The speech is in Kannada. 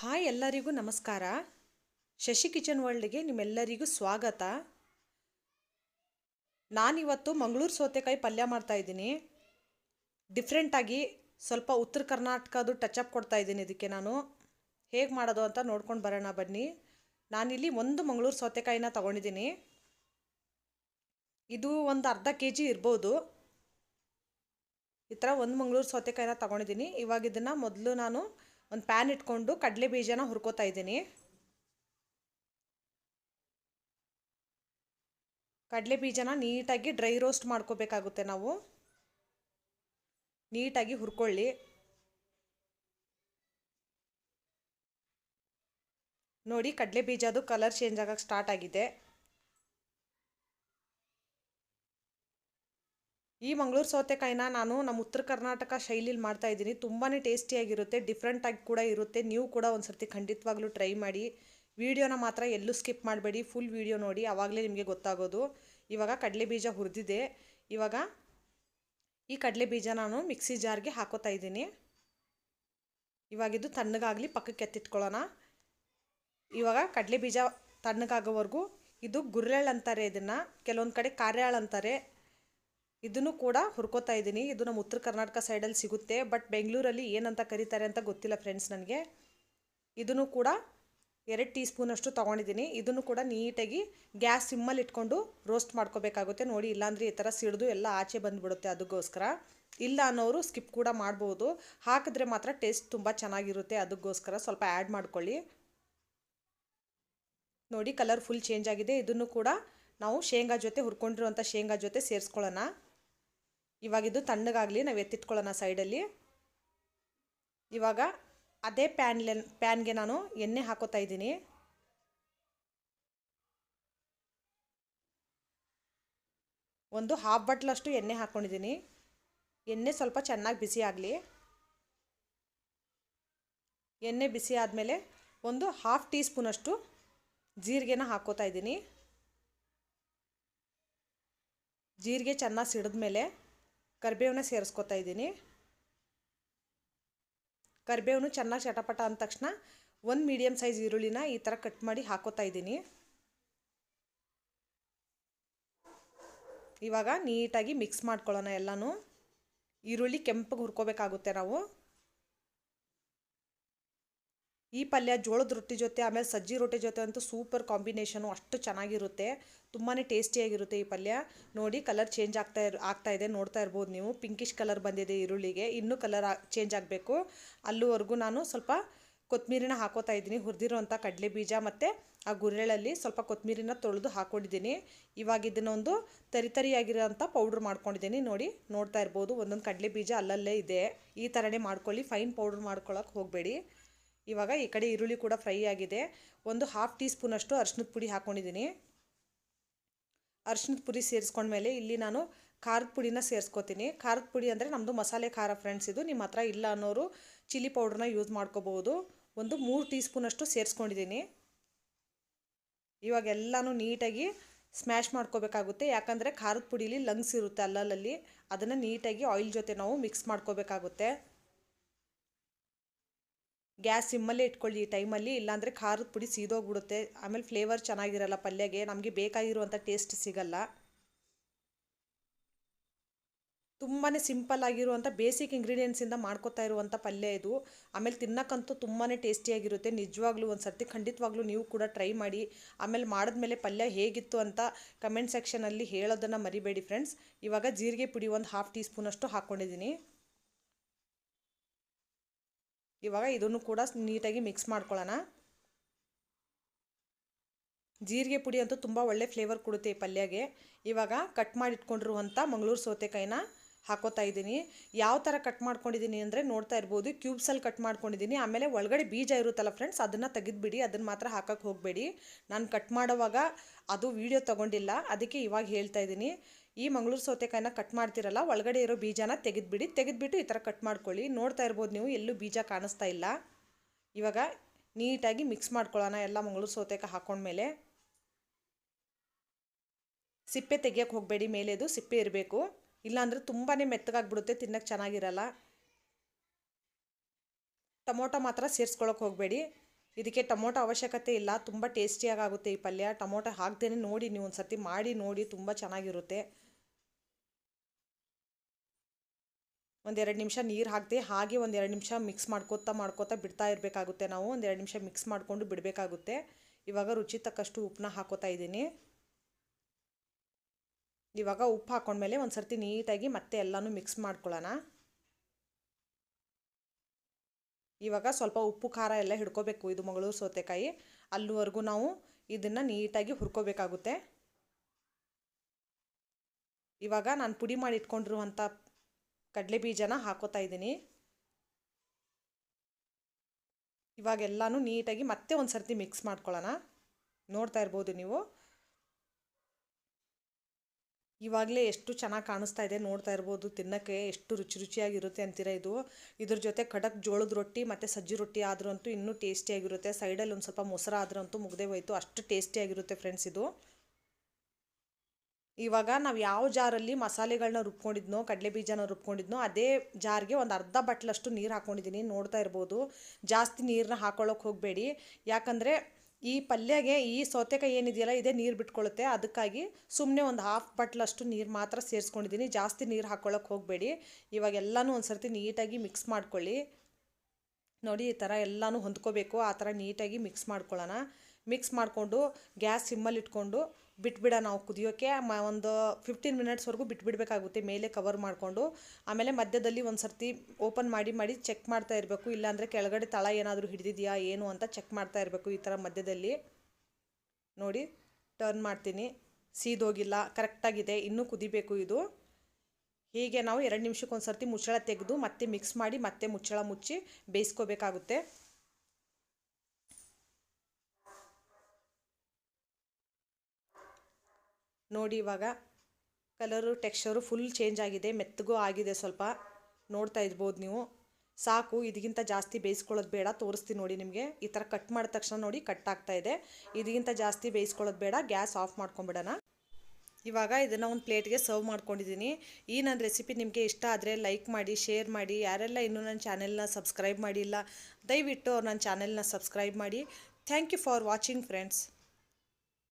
ಹಾಯ್ ಎಲ್ಲರಿಗೂ ನಮಸ್ಕಾರ. ಶಶಿ ಕಿಚನ್ ವರ್ಲ್ಡ್ಗೆ ನಿಮ್ಮೆಲ್ಲರಿಗೂ ಸ್ವಾಗತ. ನಾನಿವತ್ತು ಮಂಗಳೂರು ಸೌತೆಕಾಯಿ ಪಲ್ಯ ಮಾಡ್ತಾ ಇದ್ದೀನಿ. ಡಿಫ್ರೆಂಟಾಗಿ ಸ್ವಲ್ಪ ಉತ್ತರ ಕರ್ನಾಟಕದ್ದು ಟಚಪ್ ಕೊಡ್ತಾ ಇದ್ದೀನಿ ಇದಕ್ಕೆ ನಾನು. ಹೇಗೆ ಮಾಡೋದು ಅಂತ ನೋಡ್ಕೊಂಡು ಬರೋಣ ಬನ್ನಿ. ನಾನಿಲ್ಲಿ ಒಂದು ಮಂಗಳೂರು ಸೌತೆಕಾಯಿನ ತೊಗೊಂಡಿದ್ದೀನಿ. ಇದು ಒಂದು ಅರ್ಧ ಕೆ ಜಿ ಇರ್ಬೋದು. ಈ ಥರ ಒಂದು ಮಂಗಳೂರು ಸೌತೆಕಾಯಿನ ತೊಗೊಂಡಿದ್ದೀನಿ. ಇವಾಗ ಇದನ್ನು ಮೊದಲು ನಾನು ಒಂದು ಪ್ಯಾನ್ ಇಟ್ಕೊಂಡು ಕಡಲೆ ಬೀಜನ ಹುರ್ಕೋತಾ ಇದ್ದೀನಿ. ಕಡಲೆ ಬೀಜನ ನೀಟಾಗಿ ಡ್ರೈ ರೋಸ್ಟ್ ಮಾಡ್ಕೋಬೇಕಾಗುತ್ತೆ ನಾವು. ನೀಟಾಗಿ ಹುರ್ಕೊಳ್ಳಿ. ನೋಡಿ ಕಡಲೆ ಬೀಜದು ಕಲರ್ ಚೇಂಜ್ ಆಗಕ್ಕೆ ಸ್ಟಾರ್ಟ್ ಆಗಿದೆ. ಈ ಮಂಗಳೂರು ಸೌತೆಕಾಯಿನ ನಾನು ನಮ್ಮ ಉತ್ತರ ಕರ್ನಾಟಕ ಶೈಲಿಲಿ ಮಾಡ್ತಾ ಇದ್ದೀನಿ. ತುಂಬಾ ಟೇಸ್ಟಿಯಾಗಿರುತ್ತೆ ಡಿಫ್ರೆಂಟಾಗಿ ಕೂಡ ಇರುತ್ತೆ. ನೀವು ಕೂಡ ಒಂದು ಸರ್ತಿ ಖಂಡಿತವಾಗ್ಲೂ ಟ್ರೈ ಮಾಡಿ. ವಿಡಿಯೋನ ಮಾತ್ರ ಎಲ್ಲೂ ಸ್ಕಿಪ್ ಮಾಡಬೇಡಿ ಫುಲ್ ವಿಡಿಯೋ ನೋಡಿ. ಆವಾಗಲೇ ನಿಮಗೆ ಗೊತ್ತಾಗೋದು. ಇವಾಗ ಕಡಲೆ ಬೀಜ ಹುರಿದಿದೆ. ಇವಾಗ ಈ ಕಡಲೆ ಬೀಜ ನಾನು ಮಿಕ್ಸಿ ಜಾರ್ಗೆ ಹಾಕೋತಾ ಇದ್ದೀನಿ. ಇವಾಗಿದ್ದು ತಣ್ಣಗಾಗಲಿ ಪಕ್ಕಕ್ಕೆ ಎತ್ತಿಟ್ಕೊಳ್ಳೋಣ. ಇವಾಗ ಕಡಲೆ ಬೀಜ ತಣ್ಣಗಾಗೋವರೆಗೂ ಇದು ಗುರ್ರೆಳ್ ಅಂತಾರೆ ಇದನ್ನು. ಕೆಲವೊಂದು ಕಡೆ ಕಾರ್ಯಾಳ್ ಅಂತಾರೆ. ಇದನ್ನು ಕೂಡ ಹುರ್ಕೋತಾ ಇದ್ದೀನಿ. ಇದು ನಮ್ಮ ಉತ್ತರ ಕರ್ನಾಟಕ ಸೈಡಲ್ಲಿ ಸಿಗುತ್ತೆ. ಬಟ್ ಬೆಂಗಳೂರಲ್ಲಿ ಏನಂತ ಕರೀತಾರೆ ಅಂತ ಗೊತ್ತಿಲ್ಲ ಫ್ರೆಂಡ್ಸ್ ನನಗೆ. ಇದನ್ನು ಕೂಡ ಎರಡು ಟೀ ಸ್ಪೂನಷ್ಟು ತೊಗೊಂಡಿದ್ದೀನಿ. ಇದನ್ನು ಕೂಡ ನೀಟಾಗಿ ಗ್ಯಾಸ್ ಸಿಮ್ಮಲ್ಲಿ ಇಟ್ಕೊಂಡು ರೋಸ್ಟ್ ಮಾಡ್ಕೋಬೇಕಾಗುತ್ತೆ. ನೋಡಿ, ಇಲ್ಲಾಂದರೆ ಈ ಥರ ಸಿಡಿದು ಎಲ್ಲ ಆಚೆ ಬಂದುಬಿಡುತ್ತೆ ಅದಕ್ಕೋಸ್ಕರ. ಇಲ್ಲ ಅನ್ನೋರು ಸ್ಕಿಪ್ ಕೂಡ ಮಾಡ್ಬೋದು. ಹಾಕಿದ್ರೆ ಮಾತ್ರ ಟೇಸ್ಟ್ ತುಂಬ ಚೆನ್ನಾಗಿರುತ್ತೆ. ಅದಕ್ಕೋಸ್ಕರ ಸ್ವಲ್ಪ ಆ್ಯಡ್ ಮಾಡ್ಕೊಳ್ಳಿ. ನೋಡಿ ಕಲರ್ ಫುಲ್ ಚೇಂಜ್ ಆಗಿದೆ. ಇದನ್ನು ಕೂಡ ನಾವು ಶೇಂಗಾ ಜೊತೆ ಹುರ್ಕೊಂಡಿರುವಂಥ ಶೇಂಗಾ ಜೊತೆ ಸೇರಿಸ್ಕೊಳ್ಳೋಣ. ಇವಾಗಿದ್ದು ತಣ್ಣಗಾಗಲಿ, ನಾವು ಎತ್ತಿಟ್ಕೊಳ್ಳೋಣ ಸೈಡಲ್ಲಿ. ಇವಾಗ ಅದೇ ಪ್ಯಾನ್ಲೆ ಪ್ಯಾನ್ಗೆ ನಾನು ಎಣ್ಣೆ ಹಾಕೋತಾ ಇದ್ದೀನಿ. ಒಂದು ಹಾಫ್ ಬಟ್ಲಷ್ಟು ಎಣ್ಣೆ ಹಾಕ್ಕೊಂಡಿದ್ದೀನಿ ಎಣ್ಣೆ ಸ್ವಲ್ಪ ಚೆನ್ನಾಗಿ ಬಿಸಿ ಆಗಲಿ. ಎಣ್ಣೆ ಬಿಸಿ ಆದಮೇಲೆ ಒಂದು ಹಾಫ್ ಟೀ ಸ್ಪೂನಷ್ಟು ಜೀರಿಗೆನ ಹಾಕೋತಾ ಇದ್ದೀನಿ. ಜೀರಿಗೆ ಚೆನ್ನಾಗಿ ಸಿಡಿದ್ಮೇಲೆ ಕರಿಬೇವನ್ನ ಸೇರಿಸ್ಕೊತಾ ಇದ್ದೀನಿ. ಕರಿಬೇವನು ಚೆನ್ನಾಗಿ ಚಟಪಟ ಅಂದ ತಕ್ಷಣ ಒಂದು ಮೀಡಿಯಮ್ ಸೈಜ್ ಈರುಳ್ಳಿನ ಈ ಥರ ಕಟ್ ಮಾಡಿ ಹಾಕೋತಾ ಇದ್ದೀನಿ. ಇವಾಗ ನೀಟಾಗಿ ಮಿಕ್ಸ್ ಮಾಡ್ಕೊಳ್ಳೋಣ ಎಲ್ಲನೂ. ಈರುಳ್ಳಿ ಕೆಂಪಗೆ ಹುರ್ಕೋಬೇಕಾಗುತ್ತೆ ನಾವು. ಈ ಪಲ್ಯ ಜೋಳದ ರೊಟ್ಟಿ ಜೊತೆ, ಆಮೇಲೆ ಸಜ್ಜಿ ರೊಟ್ಟಿ ಜೊತೆ ಅಂತೂ ಸೂಪರ್ ಕಾಂಬಿನೇಷನು, ಅಷ್ಟು ಚೆನ್ನಾಗಿರುತ್ತೆ. ತುಂಬಾ ಟೇಸ್ಟಿಯಾಗಿರುತ್ತೆ ಈ ಪಲ್ಯ. ನೋಡಿ, ಕಲರ್ ಚೇಂಜ್ ಆಗ್ತಾ ಇರ್, ಆಗ್ತಾ ಇದೆ, ನೋಡ್ತಾ ಇರ್ಬೋದು ನೀವು. ಪಿಂಕಿಶ್ ಕಲರ್ ಬಂದಿದೆ ಈರುಳ್ಳಿಗೆ. ಇನ್ನೂ ಕಲರ್ ಚೇಂಜ್ ಆಗಬೇಕು. ಅಲ್ಲಿವರೆಗೂ ನಾನು ಸ್ವಲ್ಪ ಕೊತ್ತಂಬರಿನ ಹಾಕೋತಾ ಇದ್ದೀನಿ. ಹುರಿದಿರೋಂಥ ಕಡಲೆ ಬೀಜ ಮತ್ತು ಆ ಗುರೆಳಲ್ಲಿ ಸ್ವಲ್ಪ ಕೊತ್ತಂಬರಿನ ತೊಳೆದು ಹಾಕ್ಕೊಂಡಿದ್ದೀನಿ ಇವಾಗ ಇದನ್ನೊಂದು ತರಿ ತರಿಯಾಗಿರೋಂಥ ಪೌಡ್ರ್ ಮಾಡ್ಕೊಂಡಿದ್ದೀನಿ. ನೋಡಿ, ನೋಡ್ತಾ ಇರ್ಬೋದು. ಒಂದೊಂದು ಕಡಲೆ ಬೀಜ ಅಲ್ಲಲ್ಲೇ ಇದೆ. ಈ ಥರನೇ ಮಾಡ್ಕೊಳ್ಳಿ. ಫೈನ್ ಪೌಡ್ರ್ ಮಾಡ್ಕೊಳ್ಳೋಕೆ ಹೋಗಬೇಡಿ. ಇವಾಗ ಈ ಕಡೆ ಈರುಳ್ಳಿ ಕೂಡ ಫ್ರೈ ಆಗಿದೆ. ಒಂದು ಹಾಫ್ ಟೀ ಸ್ಪೂನಷ್ಟು ಅರ್ಶಿನದ ಪುಡಿ ಹಾಕ್ಕೊಂಡಿದ್ದೀನಿ ಅರ್ಶಿನದ ಪುಡಿ ಸೇರಿಸ್ಕೊಂಡ್ಮೇಲೆ ಇಲ್ಲಿ ನಾನು ಖಾರದ ಪುಡಿನ ಸೇರಿಸ್ಕೋತೀನಿ. ಖಾರದ ಪುಡಿ ಅಂದರೆ ನಮ್ಮದು ಮಸಾಲೆ ಖಾರ ಫ್ರೆಂಡ್ಸ್ ಇದು ನಿಮ್ಮ ಹತ್ರ ಇಲ್ಲ ಅನ್ನೋರು ಚಿಲ್ಲಿ ಪೌಡ್ರನ್ನ ಯೂಸ್ ಮಾಡ್ಕೋಬೋದು ಒಂದು ಮೂರು ಟೀ ಸ್ಪೂನಷ್ಟು ಸೇರಿಸ್ಕೊಂಡಿದ್ದೀನಿ. ಇವಾಗ ಎಲ್ಲನೂ ನೀಟಾಗಿ ಸ್ಮ್ಯಾಶ್ ಮಾಡ್ಕೋಬೇಕಾಗುತ್ತೆ. ಯಾಕಂದರೆ ಖಾರದ ಪುಡಿಲಿ ಲಂಗ್ಸ್ ಇರುತ್ತೆ ಅಲ್ಲಲ್ಲಿ. ಅದನ್ನು ನೀಟಾಗಿ ಆಯಿಲ್ ಜೊತೆ ನಾವು ಮಿಕ್ಸ್ ಮಾಡ್ಕೋಬೇಕಾಗುತ್ತೆ. ಗ್ಯಾಸ್ ಸಿಮ್ಮಲ್ಲೇ ಇಟ್ಕೊಳ್ಳಿ ಈ ಟೈಮಲ್ಲಿ, ಇಲ್ಲಾಂದರೆ ಖಾರದ ಪುಡಿ ಸೀದೋಗ್ಬಿಡುತ್ತೆ. ಆಮೇಲೆ ಫ್ಲೇವರ್ ಚೆನ್ನಾಗಿರಲ್ಲ ಪಲ್ಯಗೆ, ನಮಗೆ ಬೇಕಾಗಿರುವಂಥ ಟೇಸ್ಟ್ ಸಿಗಲ್ಲ. ತುಂಬಾ ಸಿಂಪಲ್ ಆಗಿರುವಂಥ ಬೇಸಿಕ್ ಇಂಗ್ರೀಡಿಯೆಂಟ್ಸಿಂದ ಮಾಡ್ಕೋತಾ ಇರುವಂಥ ಪಲ್ಯ ಇದು. ಆಮೇಲೆ ತಿನ್ನಕ್ಕಂತೂ ತುಂಬಾ ಟೇಸ್ಟಿಯಾಗಿರುತ್ತೆ. ನಿಜವಾಗ್ಲೂ ಒಂದು ಸರ್ತಿ ಖಂಡಿತವಾಗ್ಲೂ ನೀವು ಕೂಡ ಟ್ರೈ ಮಾಡಿ. ಆಮೇಲೆ ಮಾಡಿದ್ಮೇಲೆ ಪಲ್ಯ ಹೇಗಿತ್ತು ಅಂತ ಕಮೆಂಟ್ ಸೆಕ್ಷನಲ್ಲಿ ಹೇಳೋದನ್ನು ಮರಿಬೇಡಿ ಫ್ರೆಂಡ್ಸ್. ಇವಾಗ ಜೀರಿಗೆ ಪುಡಿ ಒಂದು ಹಾಫ್ ಟೀ ಸ್ಪೂನಷ್ಟು ಹಾಕ್ಕೊಂಡಿದ್ದೀನಿ ಇವಾಗ ಇದನ್ನು ಕೂಡ ನೀಟಾಗಿ ಮಿಕ್ಸ್ ಮಾಡ್ಕೊಳ್ಳೋಣ. ಜೀರಿಗೆ ಪುಡಿ ಅಂತೂ ತುಂಬ ಒಳ್ಳೆ ಫ್ಲೇವರ್ ಕೊಡುತ್ತೆ ಈ ಪಲ್ಯಗೆ. ಇವಾಗ ಕಟ್ ಮಾಡಿಟ್ಕೊಂಡಿರುವಂಥ ಮಂಗಳೂರು ಸೌತೆಕಾಯಿನ ಹಾಕೋತಾ ಇದ್ದೀನಿ. ಯಾವ ಥರ ಕಟ್ ಮಾಡ್ಕೊಂಡಿದ್ದೀನಿ ಅಂದರೆ ನೋಡ್ತಾ ಇರ್ಬೋದು. ಕ್ಯೂಬ್ಸಲ್ಲಿ ಕಟ್ ಮಾಡ್ಕೊಂಡಿದ್ದೀನಿ. ಆಮೇಲೆ ಒಳಗಡೆ ಬೀಜ ಇರುತ್ತಲ್ಲ ಫ್ರೆಂಡ್ಸ್ ಅದನ್ನು ತೆಗೆದುಬಿಡಿ ಅದನ್ನು ಮಾತ್ರ ಹಾಕೋಕ್ಕೆ ಹೋಗಬೇಡಿ. ನಾನು ಕಟ್ ಮಾಡೋವಾಗ ಅದು ವೀಡಿಯೋ ತೊಗೊಂಡಿಲ್ಲ, ಅದಕ್ಕೆ ಇವಾಗ ಹೇಳ್ತಾ ಇದ್ದೀನಿ. ಈ ಮಂಗಳೂರು ಸೌತೆಕಾಯಿನ ಕಟ್ ಮಾಡ್ತಿರಲ್ಲ, ಒಳಗಡೆ ಇರೋ ಬೀಜನ ತೆಗೆದುಬಿಡಿ, ತೆಗೆದುಬಿಟ್ಟು ಈ ಥರ ಕಟ್ ಮಾಡ್ಕೊಳ್ಳಿ. ನೋಡ್ತಾ ಇರ್ಬೋದು ನೀವು, ಎಲ್ಲೂ ಬೀಜ ಕಾಣಿಸ್ತಾ ಇಲ್ಲ. ಇವಾಗ ನೀಟಾಗಿ ಮಿಕ್ಸ್ ಮಾಡ್ಕೊಳ್ಳೋಣ ಎಲ್ಲ ಮಂಗಳೂರು ಸೌತೆಕಾಯಿ ಹಾಕೊಂಡ್ಮೇಲೆ. ಸಿಪ್ಪೆ ತೆಗಿಯೋಕ್ಕೆ ಹೋಗಬೇಡಿ, ಮೇಲೆದು ಸಿಪ್ಪೆ ಇರಬೇಕು. ಇಲ್ಲಾಂದರೆ ತುಂಬಾ ಮೆತ್ತಗಾಗ್ಬಿಡುತ್ತೆ ತಿನ್ನೋಕ್ಕೆ ಚೆನ್ನಾಗಿರಲ್ಲ. ಟೊಮೊಟೊ ಮಾತ್ರ ಸೇರಿಸ್ಕೊಳಕ್ಕೆ ಹೋಗಬೇಡಿ. ಇದಕ್ಕೆ ಟೊಮೊಟೊ ಅವಶ್ಯಕತೆ ಇಲ್ಲ, ತುಂಬ ಟೇಸ್ಟಿಯಾಗಿ ಆಗುತ್ತೆ ಈ ಪಲ್ಯ. ಟೊಮೊಟೊ ಹಾಕ್ದೇ ನೋಡಿ ನೀವು ಒಂದು ಸರ್ತಿ ಮಾಡಿ ನೋಡಿ, ತುಂಬ ಚೆನ್ನಾಗಿರುತ್ತೆ. ಒಂದೆರಡು ನಿಮಿಷ ನೀರು ಹಾಕದೆ, ಹಾಗೆ ಒಂದೆರಡು ನಿಮಿಷ ಮಿಕ್ಸ್ ಮಾಡ್ಕೋತಾ ಮಾಡ್ಕೋತಾ ಬಿಡ್ತಾ ಇರಬೇಕಾಗುತ್ತೆ ನಾವು. ಒಂದೆರಡು ನಿಮಿಷ ಮಿಕ್ಸ್ ಮಾಡಿಕೊಂಡು ಬಿಡಬೇಕಾಗುತ್ತೆ. ಇವಾಗ ರುಚಿ ತಕ್ಕಷ್ಟು ಉಪ್ಪನ್ನ ಹಾಕೋತಾ ಇದ್ದೀನಿ. ಇವಾಗ ಉಪ್ಪು ಹಾಕೊಂಡ್ಮೇಲೆ ಒಂದು ಸರ್ತಿ ನೀಟಾಗಿ ಮತ್ತೆ ಎಲ್ಲನೂ ಮಿಕ್ಸ್ ಮಾಡ್ಕೊಳ್ಳೋಣ. ಇವಾಗ ಸ್ವಲ್ಪ ಉಪ್ಪು, ಖಾರ ಎಲ್ಲ ಹಿಡ್ಕೋಬೇಕು ಇದು ಮಂಗಳೂರು ಸೌತೆಕಾಯಿ. ಅಲ್ಲಿವರೆಗೂ ನಾವು ಇದನ್ನು ನೀಟಾಗಿ ಹುರ್ಕೋಬೇಕಾಗುತ್ತೆ. ಇವಾಗ ನಾನು ಪುಡಿ ಮಾಡಿ ಇಟ್ಕೊಂಡಿರುವಂಥ ಕಡಲೆ ಬೀಜನ ಹಾಕೋತಾ ಇದ್ದೀನಿ. ಇವಾಗ ಎಲ್ಲನೂ ನೀಟಾಗಿ ಮತ್ತೆ ಒಂದು ಸರ್ತಿ ಮಿಕ್ಸ್ ಮಾಡ್ಕೊಳ್ಳೋಣ. ನೋಡ್ತಾ ಇರ್ಬೋದು ನೀವು. ಇವಾಗಲೇ ಎಷ್ಟು ಚೆನ್ನಾಗಿ ಕಾಣಿಸ್ತಾ ಇದೆ ನೋಡ್ತಾ ಇರ್ಬೋದು. ತಿನ್ನೋಕ್ಕೆ ಎಷ್ಟು ರುಚಿ ರುಚಿಯಾಗಿರುತ್ತೆ ಅಂತೀರ ಇದು. ಇದ್ರ ಜೊತೆ ಖಡಕ್ ಜೋಳದ ರೊಟ್ಟಿ ಮತ್ತು ಸಜ್ಜಿ ರೊಟ್ಟಿ ಆದ್ರೂ ಅಂತೂ ಇನ್ನೂ ಟೇಸ್ಟಿಯಾಗಿರುತ್ತೆ ಸೈಡಲ್ಲಿ ಒಂದು ಸ್ವಲ್ಪ ಮೊಸರು ಆದ್ರಂತೂ ಮುಗ್ದೇ ಹೋಯ್ತು. ಅಷ್ಟು ಟೇಸ್ಟಿಯಾಗಿರುತ್ತೆ ಫ್ರೆಂಡ್ಸ್ ಇದು. ಇವಾಗ ನಾವು ಯಾವ ಜಾರಲ್ಲಿ ಮಸಾಲೆಗಳನ್ನ ರುಬ್ಕೊಂಡಿದ್ನೋ, ಕಡಲೆ ಬೀಜನ ರುಬ್ಕೊಂಡಿದ್ನೋ, ಅದೇ ಜಾರ್ಗೆ ಒಂದು ಅರ್ಧ ಬಟ್ಲಷ್ಟು ನೀರು ಹಾಕ್ಕೊಂಡಿದ್ದೀನಿ ನೋಡ್ತಾ ಇರ್ಬೋದು. ಜಾಸ್ತಿ ನೀರನ್ನ ಹಾಕೊಳ್ಳೋಕೆ ಹೋಗಬೇಡಿ. ಯಾಕಂದರೆ ಈ ಪಲ್ಯಗೆ ಈ ಸೌತೆಕಾಯಿ ಏನಿದೆಯಲ್ಲ, ಇದೇ ನೀರು ಬಿಟ್ಕೊಳ್ಳುತ್ತೆ ಅದಕ್ಕಾಗಿ ಸುಮ್ಮನೆ ಒಂದು ಹಾಫ್ ಬಟ್ಲಷ್ಟು ನೀರು ಮಾತ್ರ ಸೇರಿಸ್ಕೊಂಡಿದ್ದೀನಿ ಜಾಸ್ತಿ ನೀರು ಹಾಕ್ಕೊಳ್ಳೋಕೆ ಹೋಗಬೇಡಿ. ಇವಾಗ ಎಲ್ಲನೂ ಒಂದು ಸರ್ತಿ ನೀಟಾಗಿ ಮಿಕ್ಸ್ ಮಾಡ್ಕೊಳ್ಳಿ. ನೋಡಿ, ಈ ಥರ ಎಲ್ಲನೂ ಹೊಂದ್ಕೋಬೇಕು. ಆ ಥರ ನೀಟಾಗಿ ಮಿಕ್ಸ್ ಮಾಡ್ಕೊಳ್ಳೋಣ. ಮಿಕ್ಸ್ ಮಾಡಿಕೊಂಡು ಗ್ಯಾಸ್ ಸಿಮ್ಮಲ್ಲಿ ಇಟ್ಕೊಂಡು ಬಿಟ್ಬಿಡ ನಾವು ಕುದಿಯೋಕ್ಕೆ ಮ ಒಂದು ಫಿಫ್ಟೀನ್ ಮಿನಿಟ್ಸ್ವರೆಗೂ ಬಿಟ್ಬಿಡಬೇಕಾಗುತ್ತೆ ಮೇಲೆ ಕವರ್ ಮಾಡಿಕೊಂಡು. ಆಮೇಲೆ ಮಧ್ಯದಲ್ಲಿ ಒಂದು ಸರ್ತಿ ಓಪನ್ ಮಾಡಿ ಮಾಡಿ ಚೆಕ್ ಮಾಡ್ತಾ ಇರಬೇಕು. ಇಲ್ಲಾಂದರೆ ಕೆಳಗಡೆ ತಳ ಏನಾದರೂ ಹಿಡಿದಿದೆಯಾ, ಏನು ಅಂತ ಚೆಕ್ ಮಾಡ್ತಾ ಇರಬೇಕು ಈ ಥರ ಮಧ್ಯದಲ್ಲಿ. ನೋಡಿ ಟರ್ನ್ ಮಾಡ್ತೀನಿ. ಸೀದೋಗಿಲ್ಲ, ಕರೆಕ್ಟಾಗಿದೆ. ಇನ್ನೂ ಕುದಿಬೇಕು ಇದು. ಹೀಗೆ ನಾವು ಎರಡು ನಿಮಿಷಕ್ಕೆ ಒಂದು ಸರ್ತಿ ಮುಚ್ಚಳ ತೆಗೆದು ಮತ್ತೆ ಮಿಕ್ಸ್ ಮಾಡಿ ಮತ್ತೆ ಮುಚ್ಚಳ ಮುಚ್ಚಿ ಬೇಯಿಸ್ಕೋಬೇಕಾಗುತ್ತೆ. ನೋಡಿ ಇವಾಗ ಕಲರು, ಟೆಕ್ಸ್ಚರು ಫುಲ್ ಚೇಂಜ್ ಆಗಿದೆ, ಮೆತ್ತಗೂ ಆಗಿದೆ ಸ್ವಲ್ಪ. ನೋಡ್ತಾ ಇರ್ಬೋದು ನೀವು. ಸಾಕು ಇದಕ್ಕಿಂತ ಜಾಸ್ತಿ ಬೇಯಿಸ್ಕೊಳ್ಳೋದು ಬೇಡ. ತೋರಿಸ್ತೀನಿ ನೋಡಿ ನಿಮಗೆ. ಈ ಥರ ಕಟ್ ಮಾಡಿದ ತಕ್ಷಣ ನೋಡಿ ಕಟ್ ಆಗ್ತಾ ಇದೆ. ಇದಕ್ಕಿಂತ ಜಾಸ್ತಿ ಬೇಯಿಸ್ಕೊಳ್ಳೋದು ಬೇಡ, ಗ್ಯಾಸ್ ಆಫ್ ಮಾಡ್ಕೊಂಬಿಡೋಣ. ಇವಾಗ ಇದನ್ನು ಒಂದು ಪ್ಲೇಟ್ಗೆ ಸರ್ವ್ ಮಾಡ್ಕೊಂಡಿದ್ದೀನಿ. ಈ ನನ್ನ ರೆಸಿಪಿ ನಿಮಗೆ ಇಷ್ಟ ಆದರೆ ಲೈಕ್ ಮಾಡಿ ಶೇರ್ ಮಾಡಿ. ಯಾರೆಲ್ಲ ಇನ್ನೂ ನನ್ನ ಚಾನೆಲ್ನ ಸಬ್ಸ್ಕ್ರೈಬ್ ಮಾಡಿಲ್ಲ, ದಯವಿಟ್ಟು ನನ್ನ ಚಾನೆಲ್ನ ಸಬ್ಸ್ಕ್ರೈಬ್ ಮಾಡಿ. Thank you for watching friends